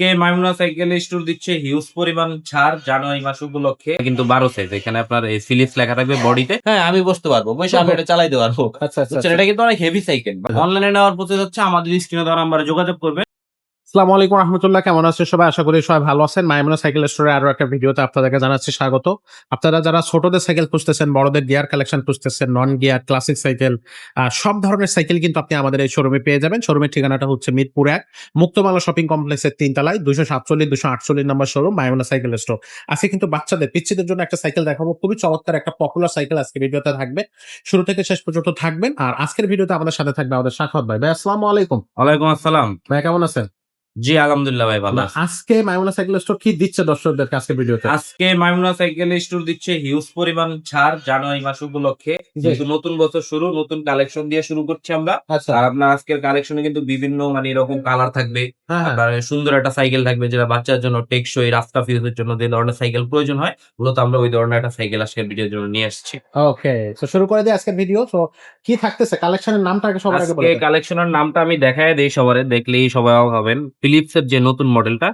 কে Maimuna cycle store দিচ্ছে huge পরিমাণ ছাড় জানুয়ারি মাস উপলক্ষে। কিন্তু বারো সাইজ এখানে আপনার এই লেখা থাকবে বডিতে হ্যাঁ আমি বসতে পারব। বসে আমি এটা চালাইতে পারব। আচ্ছা আচ্ছা এটা কিন্তু অনেক হেভি সাইকেল অনলাইনে নেওয়ার প্রসেস হচ্ছে আমাদের স্ক্রিনে ধর নাম্বারে যোগাযোগ করবে আসসালামু আলাইকুম রহমতুল্লাহ কেমন আছেন সবাই? আশা করি সবাই ভালো আছেন। মাইমুনা সাইকেল স্টোরে আরও একটা ভিডিওতে আপনাদেরকে জানাচ্ছি স্বাগত। আপনারা যারা ছোটদের সাইকেল খুঁজতেছেন বড়দের গিয়ার কালেকশন খুঁজতেছেন নন গিয়ার ক্লাসিক সাইকেল সব ধরনের সাইকেল কিন্তু আপনি আমাদের এই শোরুমে পেয়ে যাবেন। শোরুমের ঠিকানাটা হচ্ছে মিরপুর এক মুক্তমালা শপিং কমপ্লেক্সের তিনতলায় দুশো সাতচল্লিশ দুশো আটচল্লিশ নম্বর শোরুম মাইমুনা সাইকেল স্টোর। আজকে কিন্তু বাচ্চাদের পিচ্ছিদের জন্য একটা সাইকেল দেখাবো। খুবই চমৎকার একটা পপুলার সাইকেল আজকে ভিডিওতে থাকবে। শুরু থেকে শেষ পর্যন্ত থাকবেন। আর আজকের ভিডিওতে আমাদের সাথে থাকবে আমাদের সাক্ষাৎ ভাই। ভাই আসসালামু আলাইকুম। ওয়ালাইকুম আসসালাম। ভাই কেমন আছেন? জি আলহামদুলিল্লাহ ভাই ভালো আজকে মাইমুনা সাইকেল স্টোর কি দিচ্ছে দর্শকদেরকে আজকে ভিডিওতে? আজকে মাইমুনা সাইকেল স্টোর দিচ্ছে হিউজ পরিমাণ ছাড় জানুয়ারি মাস উপলক্ষে। যেহেতু নতুন বছর শুরু নতুন কালেকশন দিয়ে শুরু করছি আমরা। আচ্ছা। আর আপনার আজকের কালেকশনে কিন্তু বিভিন্ন মানে এরকম কালার থাকবে। হ্যাঁ হ্যাঁ। আপনার সুন্দর একটা সাইকেল থাকবে যেটা বাচ্চার জন্য টেকসই রাস্তা ফিউজের জন্য যে ধরনের সাইকেল প্রয়োজন হয় মূলত আমরা ওই ধরনের একটা সাইকেল আজকের ভিডিওর জন্য নিয়ে আসছি। ওকে তো শুরু করে দিই আজকের ভিডিও তো কি থাকতেছে? কালেকশনের নামটা আগে সবার আগে বলে কালেকশনের নামটা আমি দেখায় দেই সবারে দেখলেই সবাই হবেন ফিলিপস এর যে নতুন মডেলটা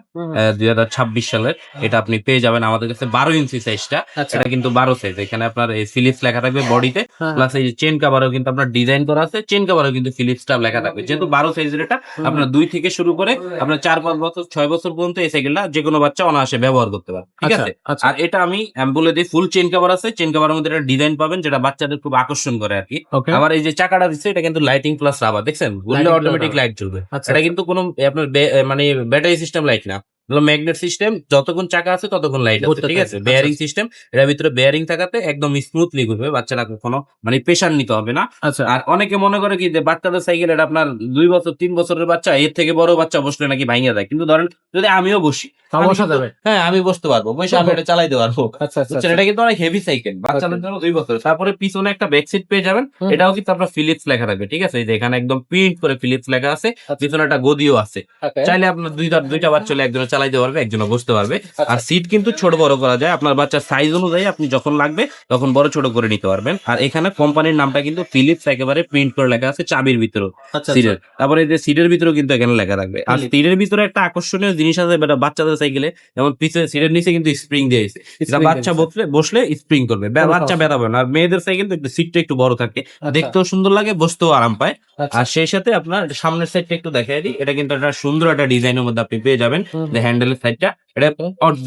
দুই হাজার ছাব্বিশ সালের এটা আপনি পেয়ে যাবেন আমাদের কাছে বারো ইঞ্চি সাইজটা আচ্ছা। এটা কিন্তু বারো সাইজ এখানে আপনার এই ফিলিপস লেখা থাকবে বডিতে হ্যাঁ, প্লাস এই যে চেন কাভারও কিন্তু আপনার ডিজাইন করা আছে চেন কাভারও কিন্তু ফিলিপস টা লেখা থাকবে। যেহেতু বারো সাইজের এটা আপনার দুই থেকে শুরু করে আপনার চার পাঁচ বছর ছয় বছর পর্যন্ত এই সাইকেলটা যে কোনো বাচ্চা অনায়াসে ব্যবহার করতে পারে ঠিক আচ্ছা আছে? আচ্ছা। আর এটা আমি বলে দিই ফুল চেন কাভার আছে চেন কাভারের মধ্যে একটা ডিজাইন পাবেন যেটা বাচ্চাদের খুব আকর্ষণ করে আর কি। আবার এই যে চাকাটা দিচ্ছে এটা কিন্তু লাইটিং প্লাস রাবার দেখছেন? ঘুরলে অটোমেটিক লাইট জ্বলবে। এটা কিন্তু কোনো আপনার মানে ব্যাটারি সিস্টেম লাইট না। ম্যাগনেট সিস্টেম যতক্ষণ চাকা আছে ততক্ষণ লাইট আছে ঠিক আছে? আচ্ছা, বেয়ারিং সিস্টেম এটার ভিতরে বেয়ারিং থাকাতে একদম স্মুথলি ঘুরবে বাচ্চারা কখনো মানে প্রেশার নিতে হবে না। আচ্ছা। আর অনেকে মনে করে কি যে বাচ্চাদের সাইকেল এটা আপনার দুই বছর তিন বছরের বাচ্চা এর থেকে বড় বাচ্চা বসলে নাকি ভাঙিয়ে দেয়। কিন্তু ধরেন যদি আমিও বসি বসা যাবে। হ্যাঁ আমি বসতে পারব বসে আমি এটা চালাইতে পারব। আচ্ছা আচ্ছা বুঝছেন? এটা কিন্তু অনেক হেভি সাইকেল বাচ্চাদের জন্য দুই বছর তারপরে পিছনে একটা ব্যাক সিট পেয়ে যাবেন এটাও কিন্তু আপনার ফিলিপস লেখা থাকবে ঠিক আছে? এই যে এখানে একদম প্রিন্ট করে ফিলিপস লেখা আছে পিছনে একটা গদিও আছে। চাইলে আপনার দুইটা দুইটা বাচ্চা হলে একজনে চালাইতে পারবে একজনে বসতে পারবে। আচ্ছা। আর সিট কিন্তু ছোট বড় করা যায়। আপনার বাচ্চার সাইজ অনুযায়ী আপনি যখন লাগবে তখন বড় ছোট করে নিতে পারবেন। আর এখানে কোম্পানির নামটা কিন্তু ফিলিপস একেবারে প্রিন্ট করে লেখা আছে চাবির ভিতরে আচ্ছা সিটের তারপরে এই যে সিটের ভিতরেও কিন্তু এখানে লেখা থাকবে। আর সিটের ভিতরে একটা আকর্ষণীয় জিনিস আছে যেটা বাচ্চাদের সাইকেলে। যেমন পিছনে সিটের নিচে কিন্তু স্প্রিং দিয়েছে এটা বাচ্চা বসলে বসলে স্প্রিং করবে। বাচ্চা পাবে না। আর মেয়েদের সাইকেল তো একটু সিটটা একটু বড় থাকে। আচ্ছা। দেখতেও সুন্দর লাগে বসতেও আরাম পায়। আচ্ছা। আর সেই সাথে আপনার সামনের সাইডটা একটু দেখাই দিই। এটা কিন্তু একটা সুন্দর একটা ডিজাইনের মধ্যে আপনি পেয়ে যাবেন। হ্যান্ডেলের সাইডটা এটা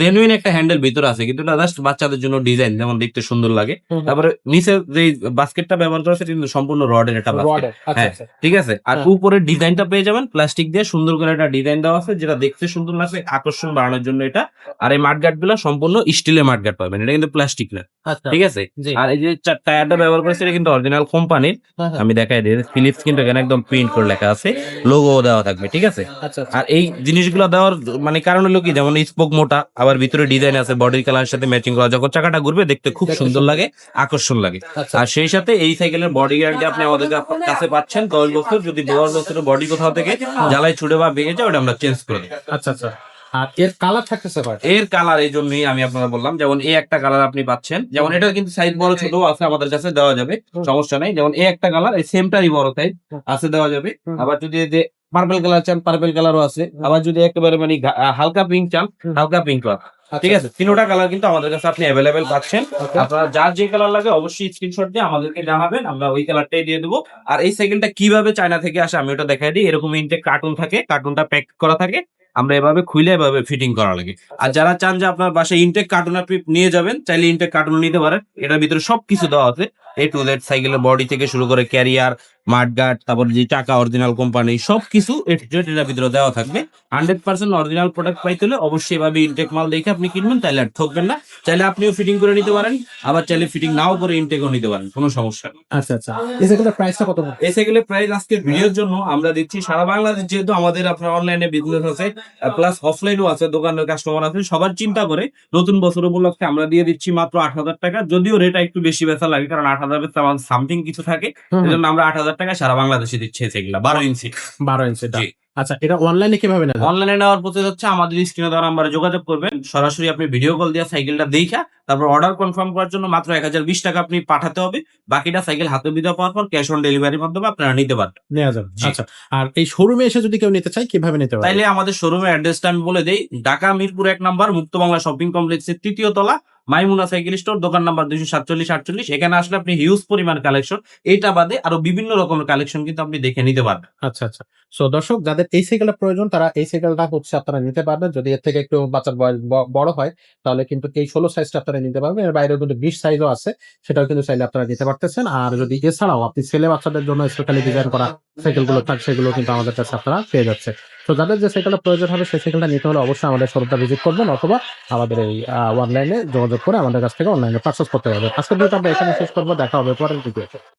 জেনুইন একটা হ্যান্ডেল ভিতরে আছে কিন্তু এটা জাস্ট বাচ্চাদের জন্য ডিজাইন যেমন দেখতে সুন্দর লাগে। তারপরে নিচে যে বাস্কেটটা ব্যবহার করা সেটা কিন্তু সম্পূর্ণ রডের একটা বাস্কেট আচ্ছা হ্যাঁ। আচ্ছা। ঠিক আছে? আর হ্যাঁ। উপরের ডিজাইনটা পেয়ে যাবেন প্লাস্টিক দিয়ে সুন্দর করে একটা ডিজাইন দেওয়া আছে যেটা দেখতে সুন্দর লাগছে আকর্ষণ বাড়ানোর জন্য এটা। আর এই মাঠগাটগুলো সম্পূর্ণ স্টিলের মাঠগাট পাবেন এটা কিন্তু প্লাস্টিক না। আচ্ছা ঠিক আছে? আর এই যে টায়ারটা ব্যবহার করেছে এটা কিন্তু অরিজিনাল কোম্পানির হ্যাঁ, হ্যাঁ। আমি দেখাই দিই ফিলিপস কিন্তু এখানে একদম প্রিন্ট করে লেখা আছে লোগো দেওয়া থাকবে ঠিক আছে? আর এই জিনিসগুলো দেওয়ার মানে কারণ হলো কি যেমন স্পোক মোটা আবার ভিতরে ডিজাইন আছে বডির কালার সাথে ম্যাচিং করা যখন চাকাটা ঘুরবে দেখতে খুব সুন্দর। লাগে আকর্ষণ লাগে। আচ্ছা। আর সেই সাথে এই সাইকেলের বডি গ্যারান্টি আপনি আমাদের কাছে পাচ্ছেন দশ বছর যদি দশ বছরের বডি কোথাও থেকে জ্বালাই ছুটে বা ভেঙে যায় ওটা আমরা চেঞ্জ করে দিই আচ্ছা আচ্ছা। আর এর কালার থাকতেছে এর কালার এই জন্যই আমি আপনারা বললাম যেমন এই একটা কালার আপনি পাচ্ছেন যেমন এটা কিন্তু সাইজ বড় ছোট আছে আমাদের কাছে দেওয়া যাবে সমস্যা নাই। যেমন এই একটা কালার এই সেমটারই বড় সাইজ আছে দেওয়া যাবে। আবার যদি যে পার্পল কালার চান পার্পল কালারও আছে। আবার যদি একেবারে মানে হালকা পিঙ্ক চান হালকা পিঙ্ক কালার আচ্ছা, ঠিক আছে? তিনোটা কালার কিন্তু আমাদের কাছে আপনি অ্যাভেলেবেল পাচ্ছেন। ওকে। আপনারা যার যে কালার লাগে অবশ্যই স্ক্রিনশট দিয়ে আমাদেরকে জানাবেন আমরা ওই কালারটাই দিয়ে দেবো। আর এই সাইকেলটা কীভাবে চায়না থেকে আসে আমি ওটা দেখাই দিই। এরকম ইনটেক কার্টুন থাকে কার্টুনটা প্যাক করা থাকে আমরা এভাবে খুলে এভাবে ফিটিং করা লাগে। আর যারা চান যে আপনার বাসায় ইনটেক কার্টুন আপনি নিয়ে যাবেন চাইলে ইনটেক কার্টুন নিতে পারেন। এটার ভিতরে সবকিছু দেওয়া আছে। এ টু জেড সাইকেলের বডি থেকে শুরু করে ক্যারিয়ার মাঠগার্ড তারপর যে টাকা অরিজিনাল কোম্পানি টু জেড এটার ভিতরে দেওয়া থাকবে। হান্ড্রেড পার্সেন্ট অরিজিনাল প্রোডাক্ট পাইতে হলে অবশ্যই এভাবে ইনটেক মাল দেখে আপনি কিনবেন তাহলে আর ঠকবেন না। চাইলে আপনিও ফিটিং করে নিতে পারেন আবার চাইলে ফিটিং নাও করে ইনটেকও নিতে পারেন কোনো সমস্যা নেই। আচ্ছা আচ্ছা। এই সাইকেলের প্রাইসটা কত? এই সাইকেলের প্রাইস আজকের ভিডিওর জন্য আমরা দিচ্ছি সারা বাংলাদেশ যেহেতু আমাদের আপনার অনলাইনে বিজনেস আছে প্লাস অফলাইনও আছে দোকানের কাস্টমার আছে সবার চিন্তা করে নতুন বছর উপলক্ষে আমরা দিয়ে দিচ্ছি মাত্র আট হাজার টাকা। যদিও রেটটা একটু বেশি বেচা লাগে কারণ আট সামথিং কিছু থাকে হুম, এই জন্য আমরা আট হাজার টাকা সারা বাংলাদেশে দিচ্ছি সাইকেলটা বারো ইঞ্চি বারো ইঞ্চি জি। আচ্ছা এটা অনলাইনে কীভাবে নেবেন? অনলাইনে নেওয়ার প্রসেস হচ্ছে আমাদের স্ক্রিনে দেওয়া নাম্বারে যোগাযোগ করবেন সরাসরি আপনি ভিডিও কল দিয়ে সাইকেলটা দেখা তারপর অর্ডার কনফার্ম করার জন্য মাত্র এক হাজার বিশ টাকা আপনি পাঠাতে হবে বাকিটা সাইকেল হাতে বিদা পাওয়ার পর ক্যাশ অন ডেলিভারির মাধ্যমে আপনারা নিতে পারবেন। নেওয়া যাবে। আচ্ছা আর এই শোরুমে এসে যদি কেউ নিতে চায় কীভাবে নিতে পারে তাইলে আমাদের শোরুমের অ্যাড্রেসটা আমি বলে দেই ঢাকা মিরপুর এক নাম্বার মুক্ত বাংলা শপিং কমপ্লেক্সের তৃতীয় তলা মাইমুনা সাইকেল স্টোর, দোকান নাম্বার দুইশো সাতচল্লিশ, আটচল্লিশ। এখানে আসলে আপনি হিউজ পরিমাণ কালেকশন এটা বাদে আরও বিভিন্ন রকমের কালেকশন কিন্তু আপনি দেখে নিতে পারবেন। আচ্ছা আচ্ছা। সো দর্শক, যাদের এই সাইকেলটা প্রয়োজন, তারা এই সাইকেলটা হচ্ছে আপনারা নিতে পারবেন। যদি এর থেকে একটু বাচ্চার বয়স বড় হয়, তাহলে কিন্তু এই ষোলো সাইজটা আপনারা নিতে পারবেন। এর বাইরেও কিন্তু বিশ সাইজও আছে, সেটাও কিন্তু চাইলে আপনারা নিতে পারতেছেন। আর যদি এছাড়াও আপনি ছেলে বাচ্চাদের জন্য স্পেশালি ডিজাইন করা সাইকেলগুলো থাকে, সেগুলো কিন্তু আমাদের কাছে আপনারা পেয়ে যাচ্ছে তো যাদের যে সাইকেলটা প্রয়োজন হবে, সেই সাইকেলটা নিতে হলে অবশ্যই আমাদের শোরুমটা ভিজিট করবেন অথবা আমাদের এই অনলাইনে যোগাযোগ করে আমাদের কাছ থেকে অনলাইনে পার্সেস করতে হবে আজকের ভিডিওটা আমরা এখানে শেষ করব, দেখা হবে পরের ভিডিওতে